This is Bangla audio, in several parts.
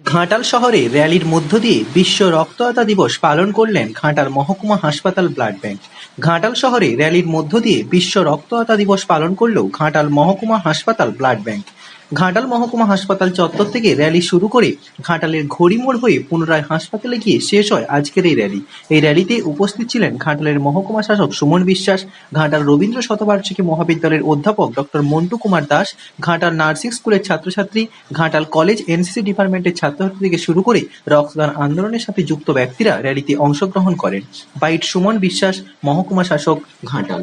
ঘাটাল শহরে র্যালির মধ্য দিয়ে বিশ্ব রক্তদাতা দিবস পালন করলেন ঘাটাল মহকুমা হাসপাতাল ব্লাড ব্যাংক। ঘাটাল শহরে র্যালির মধ্য দিয়ে বিশ্ব রক্তদাতা দিবস পালন করল ঘাটাল মহকুমা হাসপাতাল ব্লাড ব্যাংক। ঘাটাল মহকুমা হাসপাতাল চত্বর থেকে র্যালি শুরু করে ঘাটালের ঘড়িমোড় হয়ে পুনরায় হাসপাতালে গিয়ে শেষ হয় আজকের এই র্যালি। এই র্যালিতে উপস্থিত ছিলেন ঘাটালের মহকুমা শাসক সুমন বিশ্বাস, ঘাটাল রবীন্দ্র শতবার্ষিকী মহাবিদ্যালয়ের অধ্যাপক ডক্টর মন্টু কুমার দাস, ঘাটাল নার্সিং স্কুলের ছাত্রছাত্রী, ঘাটাল কলেজ এনসিসি ডিপার্টমেন্টের ছাত্রছাত্রী থেকে শুরু করে রক্তদান আন্দোলনের সাথে যুক্ত ব্যক্তিরা র্যালিতে অংশগ্রহণ করেন। বাইট সুমন বিশ্বাস, মহকুমা শাসক, ঘাটাল।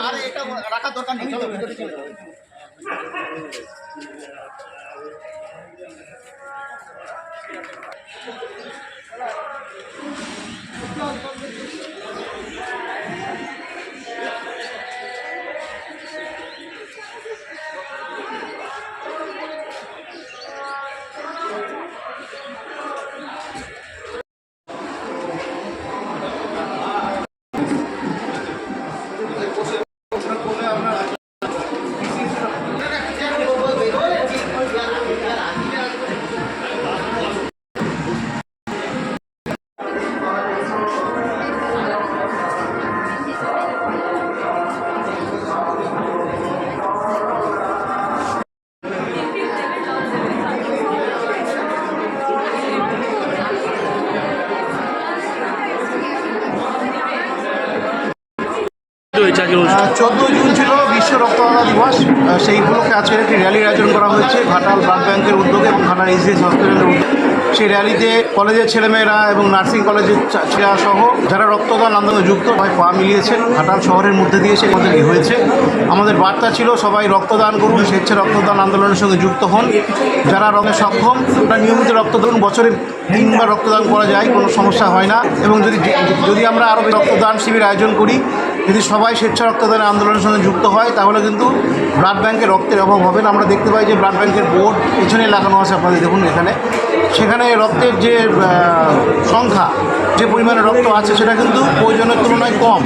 আর এটা রাখার দরকার নেই চলো চলে যাও। চোদ্দোই জুন ছিল বিশ্ব রক্তদাতা দিবস। সেই উপলক্ষে আজকের একটি র্যালির আয়োজন করা হয়েছে। ঘাটাল ব্লাড ব্যাংকের উদ্যোগে এবং ঘাটাল এইচডিএস হসপিটালের উদ্যোগে। সেই র্যালিতে কলেজের ছেলেমেয়েরা এবং নার্সিং কলেজের ছেলেরা সহ যারা রক্তদান আন্দোলনে যুক্ত, সবাই পা মিলিয়েছেন। ঘাটাল শহরের মধ্যে দিয়ে সে আমাদের হয়েছে। আমাদের বার্তা ছিল, সবাই রক্তদান করুন, স্বেচ্ছা রক্তদান আন্দোলনের সঙ্গে যুক্ত হন। যারা রঙে সক্ষম তারা নিয়মিত রক্তদান, বছরে তিনবার রক্তদান করা যায়, কোনো সমস্যা হয় না। এবং যদি যদি আমরা আরও রক্তদান শিবির আয়োজন করি যদি সবাই স্বেচ্ছা রক্তদানের আন্দোলনের সঙ্গে যুক্ত হয়, তাহলে কিন্তু ব্লাড ব্যাংকে রক্তের অভাব হবে। না আমরা দেখতে পাই যে ব্লাড ব্যাংকের বোর্ড পেছনে লাগানো আছে আপনাদের, দেখুন এখানে। সেখানে রক্তের যে সংখ্যা, যে পরিমাণে রক্ত আছে, সেটা কিন্তু প্রয়োজনের তুলনায় কম।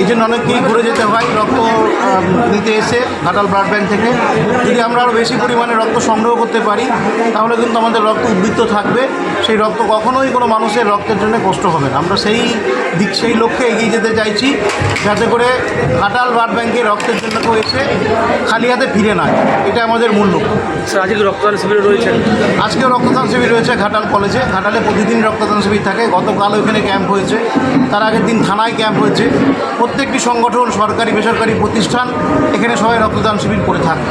এই জন্য অনেককেই ঘুরে যেতে হয় রক্ত নিতে এসে ঘাটাল ব্লাড ব্যাংক থেকে। যদি আমরা আরও বেশি পরিমাণে রক্ত সংগ্রহ করতে পারি, তাহলে কিন্তু আমাদের রক্ত উদ্বৃত্ত থাকবে। সেই রক্ত কখনোই কোনো মানুষের রক্তের জন্য কষ্ট হবে না। আমরা সেই দিক, সেই লক্ষ্যে এগিয়ে যেতে চাইছি। যাতে করে ঘাটাল ব্লাড ব্যাঙ্কে রক্তের জন্য কেউ এসে খালি হাতে ফিরে না এটা আমাদের মূল লক্ষ্য। স্যার আজকে রক্তদান শিবির রয়েছে আজকে রক্তদান শিবির রয়েছে ঘাটাল কলেজে। ঘাটালে প্রতিদিন রক্তদান শিবির থাকে। গতকাল ওইখানে ক্যাম্প হয়েছে। তার আগের দিন থানায় ক্যাম্প হয়েছে। প্রত্যেকটি সংগঠন সরকারি বেসরকারি প্রতিষ্ঠান এখানে সবাই রক্তদান শিবির করে থাকে।